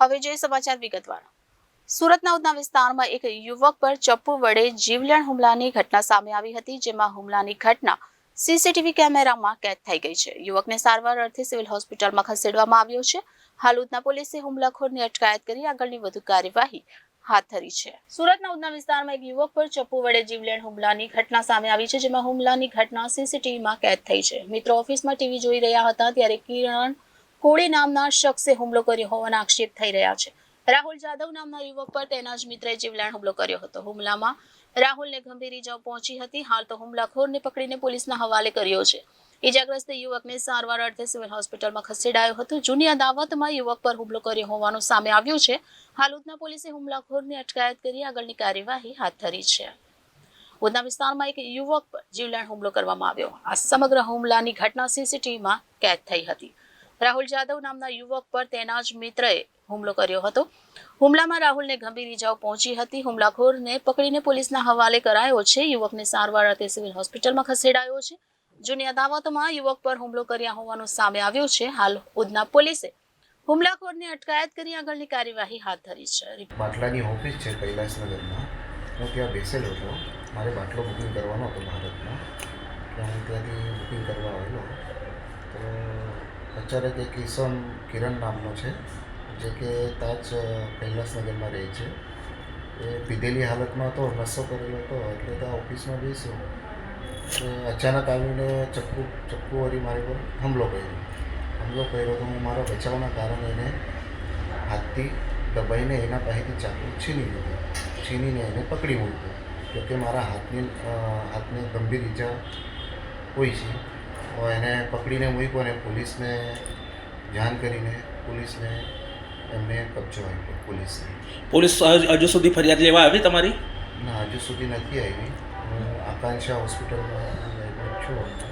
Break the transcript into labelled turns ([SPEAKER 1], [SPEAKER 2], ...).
[SPEAKER 1] હવે જોઈએ સમાચાર વિગતવાર. સુરતના ઉધના વિસ્તારમાં એક યુવક પર ચપ્પુ વડે જીવલેણ હુમલાની ઘટના સામે આવી હતી, જેમાં હુમલાની ઘટના સીસીટીવી કેમેરામાં કેદ થઈ ગઈ છે. યુવકને સારવાર અર્થે સિવિલ હોસ્પિટલમાં ખસેડવામાં આવ્યો છે. હાલ ઉધના પોલીસે હુમલાખોરની અટકાયત કરી આગળની વધુ કાર્યવાહી હાથ ધરી છે. સુરતના ઉધના વિસ્તારમાં એક યુવક પર ચપ્પુ વડે જીવલેણ હુમલાની ઘટના સામે આવી છે, જેમાં હુમલાની ઘટના સીસીટીવીમાં કેદ થઈ છે. મિત્રો, ઓફિસમાં ટીવી જોઈ રહ્યા હતા, ત્યારે કિરણ કોળી નામના શખ્સે હુમલો કર્યો હોવાના આક્ષેપ થઈ રહ્યા છે. રાહુલ જાદવ નામના યુવક પર તેના જ મિત્રએ જીવલેણ હુમલો કર્યો હતો. હુમલામાં રાહુલને ગંભીર ઇજાઓ પહોંચી હતી. હાલ તો હુમલાખોરને પકડીને પોલીસના હવાલે કર્યો છે. ઇજાગ્રસ્ત યુવકને સારવાર અર્થે સિવિલ હોસ્પિટલમાં ખસેડાયો હતો. જૂની અદાવતમાં યુવક પર હુમલો કર્યો હોવાનું સામે આવ્યું છે. હાલ ઉધના પોલીસે હુમલાખોરની અટકાયત કરી આગળની કાર્યવાહી હાથ ધરી છે. ઉધના વિસ્તારમાં એક યુવક પર જીવલેણ હુમલો કરવામાં આવ્યો. આ સમગ્ર હુમલાની ઘટના સીસીટીવીમાં કેદ થઈ હતી. રાહુલ જાદવ નામના યુવક પર તેના જ મિત્રએ હુમલો કર્યો હતો. હુમલામાં રાહુલને ગંભીર ઇજાઓ પહોંચી હતી. હુમલાખોરને પકડીને પોલીસના હવાલે કરાયો છે. યુવકને સારવાર અર્થે સિવિલ હોસ્પિટલમાં ખસેડાયો છે. જૂની અદાવતમાં યુવક પર હુમલો કર્યા હોવાનું સામે આવ્યું છે. હાલ ઉધના પોલીસે હુમલાખોરની અટકાયત કરી આગળની કાર્યવાહી હાથ ધરી છે.
[SPEAKER 2] બાટલાની ઓફિસ છે કૈલાસનગરમાં. હું ત્યાં બેસેલો હતો મારે બાટલો બુકિંગ કરવાનો હતો ભારતમાં. હું ત્યાંથી બુકિંગ કરવા આવેલો. તો તે કિશન કિરણ નામનો છે, જે કે તાજ કૈલાસનગરમાં રહે છે. એ પીધેલી હાલતમાં હતો નશો કરેલો હતો, એટલે ત્યાં ઓફિસમાં એટલે અચાનક આવીને ચક્કુ ચક્કુ વળી મારી પર હુમલો કર્યો. હુમલો કર્યો તો હું મારા બચાવના કારણે એને હાથથી દબાઈને એના પાસેથી ચાકુ છીની લીધું છીનીને એને પકડી મૂક્યો. જોકે મારા હાથની હાથને ગંભીર ઈજા હોય છે. એને પકડીને મૂક્યો અને પોલીસને જાણ કરીને પોલીસને એમને કબજો આપ્યો પોલીસને.
[SPEAKER 3] પોલીસ હજુ સુધી ફરિયાદ લેવા આવી તમારી?
[SPEAKER 2] ના હજુ સુધી નથી આવી. હું આકાંક્ષા હોસ્પિટલમાં છું.